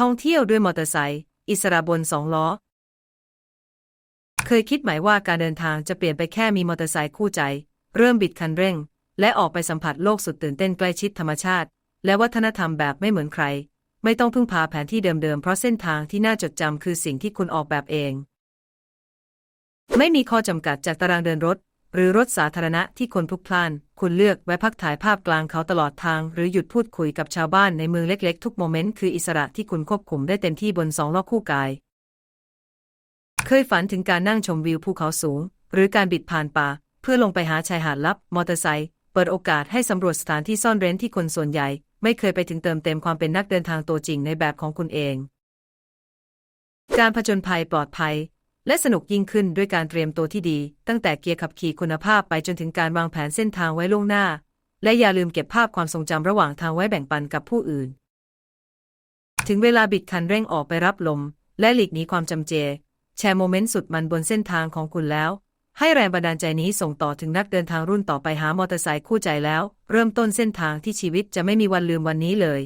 ท่องเที่ยวด้วยมอเตอร์ไซค์อิสระบนสองล้อ เคยคิดไหมว่าการเดินทางจะเปลี่ยนไปแค่มีมอเตอร์ไซค์คู่ใจ เริ่มบิดคันเร่ง และออกไปสัมผัสโลกสุดตื่นเต้นใกล้ชิดธรรมชาติ และวัฒนธรรมแบบไม่เหมือนใคร ไม่ต้องพึ่งพาแผนที่เดิมๆเพราะเส้นทางที่น่าจดจำคือสิ่งที่คุณออกแบบเอง ไม่มีข้อจำกัดจากตารางเดินรถ หรือรถสาธารณะที่คนพลุกพล่าน คุณเลือกแวะพักถ่ายภาพกลางเขาตลอดทาง หรือหยุดพูดคุยกับชาวบ้านในเมืองเล็กๆ ทุกโมเมนต์คืออิสระที่คุณควบคุมได้เต็มที่บนสองล้อคู่กาย เคยฝันถึงการนั่งชมวิวภูเขาสูง หรือการบิดผ่านป่า เพื่อลงไปหาชายหาดลับ มอเตอร์ไซค์เปิดโอกาสให้สำรวจสถานที่ซ่อนเร้นที่คนส่วนใหญ่ ไม่เคยไปถึงเติมเต็มความเป็นนักเดินทางตัวจริงในแบบของคุณเอง การผจญภัยปลอดภัย และสนุกยิ่งขึ้นด้วยการเตรียมตัวที่ดี ตั้งแต่เกียร์ขับขี่คุณภาพไปจนถึงการวางแผนเส้นทางไว้ล่วงหน้า และอย่าลืมเก็บภาพความทรงจำระหว่างทางไว้แบ่งปันกับผู้อื่น ถึงเวลาบิดคันเร่งออกไปรับลม และหลีกหนีความจำเจ แชร์โมเมนต์สุดมันบนเส้นทางของคุณแล้ว ให้แรงบันดาลใจนี้ส่งต่อถึงนักเดินทางรุ่นต่อไปหามอเตอร์ไซค์คู่ใจแล้ว เริ่มต้นเส้นทางที่ชีวิตจะไม่มีวันลืมวันนี้เลย